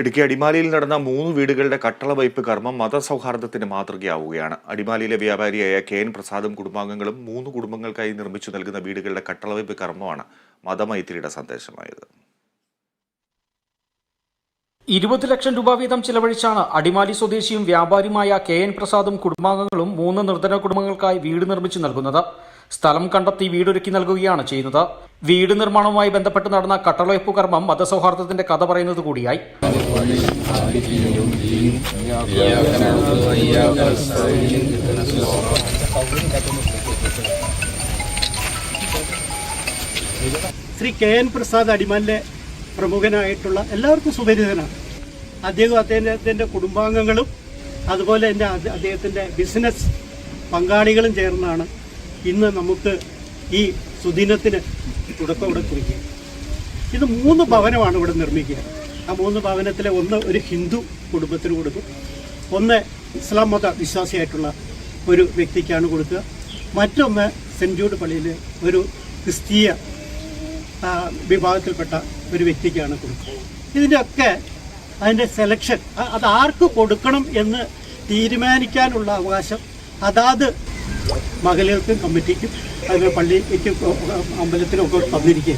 ഇടുക്കി അടിമാലിയിൽ നടന്ന മൂന്ന് വീടുകളുടെ കട്ടള വയ്പ് കർമ്മം മതസൗഹാർദ്ദത്തിന് മാതൃകയാവുകയാണ്. അടിമാലിയിലെ വ്യാപാരിയായ കെ എൻ പ്രസാദും കുടുംബാംഗങ്ങളും മൂന്ന് കുടുംബങ്ങൾക്കായി നിർമ്മിച്ചു നൽകുന്ന വീടുകളുടെ കട്ടള വൈപ്പ് കർമ്മമാണ് മതമൈത്രിയുടെ സന്ദേശമായത്. ഇരുപത് ലക്ഷം രൂപ വീതം ചിലവഴിച്ചാണ് അടിമാലി സ്വദേശിയും വ്യാപാരിയുമായ കെ എൻ പ്രസാദും കുടുംബാംഗങ്ങളും മൂന്ന് നിർധന കുടുംബങ്ങൾക്കായി വീട് നിർമ്മിച്ചു നൽകുന്നത്. സ്ഥലം കണ്ടെത്തി വീടൊരുക്കി നൽകുകയാണ് ചെയ്യുന്നത്. വീട് നിർമ്മാണവുമായി ബന്ധപ്പെട്ട് നടന്ന കട്ടളയപ്പ് കർമ്മം മതസൗഹാർദ്ദത്തിന്റെ കഥ പറയുന്നത് കൂടിയായി. ശ്രീ കെ എൻ പ്രസാദ് അടിമാലിന്റെ പ്രമുഖനായിട്ടുള്ള എല്ലാവർക്കും സുപരിചിതനാണ്. അദ്ദേഹം അദ്ദേഹത്തിന്റെ കുടുംബാംഗങ്ങളും അതുപോലെ തന്നെ അദ്ദേഹത്തിന്റെ ബിസിനസ് പങ്കാളികളും ചേർന്നാണ് ഇന്ന് നമുക്ക് ഈ സുദിനത്തിന് തുടക്കം ഇവിടെ കുറിക്കുക ഇത് മൂന്ന് ഭവനമാണ് ഇവിടെ നിർമ്മിക്കുക. ആ മൂന്ന് ഭവനത്തിലെ ഒന്ന് ഒരു ഹിന്ദു കുടുംബത്തിന് കൊടുക്കും. ഒന്ന് ഇസ്ലാം മത വിശ്വാസിയായിട്ടുള്ള ഒരു വ്യക്തിക്കാണ് കൊടുക്കുക. മറ്റൊന്ന് സെന്റ് ജൂഡ് പള്ളിയിൽ ഒരു ക്രിസ്തീയ വിഭാഗത്തിൽപ്പെട്ട ഒരു വ്യക്തിക്കാണ് കൊടുക്കുക. ഇതിന്റെയൊക്കെ അതിന്റെ സെലക്ഷൻ അത് ആർക്ക് കൊടുക്കണം എന്ന് തീരുമാനിക്കാനുള്ള അവകാശം അതാത് മകളികൾക്കും കമ്മിറ്റിക്കും അതുപോലെ പള്ളിക്കും അമ്പലത്തിനും ഒക്കെ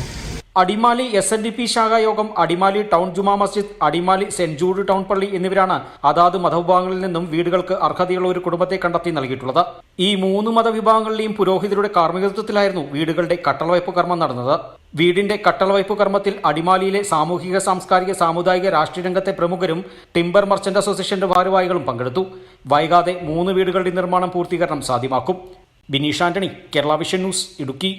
Adimali S N D P ശാഖായോഗം Adimali town Juma Masjid Adimali saint Jude town പള്ളി എന്നിവരാണ് അതാത് മതവിഭാഗങ്ങളിൽ നിന്നും വീടുകൾക്ക് അർഹതയുള്ള ഒരു കുടുംബത്തെ കണ്ടെത്തി നൽകിയിട്ടുള്ളത്. ഈ മൂന്ന് മതവിഭാഗങ്ങളിലെയും പുരോഹിതരുടെ കാർമ്മികത്വത്തിലായിരുന്നു വീടുകളുടെ കട്ടളവയ്പ് കർമ്മം നടന്നത്. വീടിന്റെ കട്ടളവയ്പ് കർമ്മത്തിൽ അടിമാലിയിലെ സാമൂഹിക സാംസ്കാരിക സാമുദായിക രാഷ്ട്രീയ രംഗത്തെ പ്രമുഖരും ടിംബർ മർച്ചന്റ് അസോസിയേഷന്റെ ഭാരവാഹികളും പങ്കെടുത്തു. വൈകാതെ മൂന്ന് വീടുകളുടെ നിർമ്മാണം പൂർത്തീകരണം സാധ്യമാക്കും. Bineesh Antony Kerala vision news Idukki.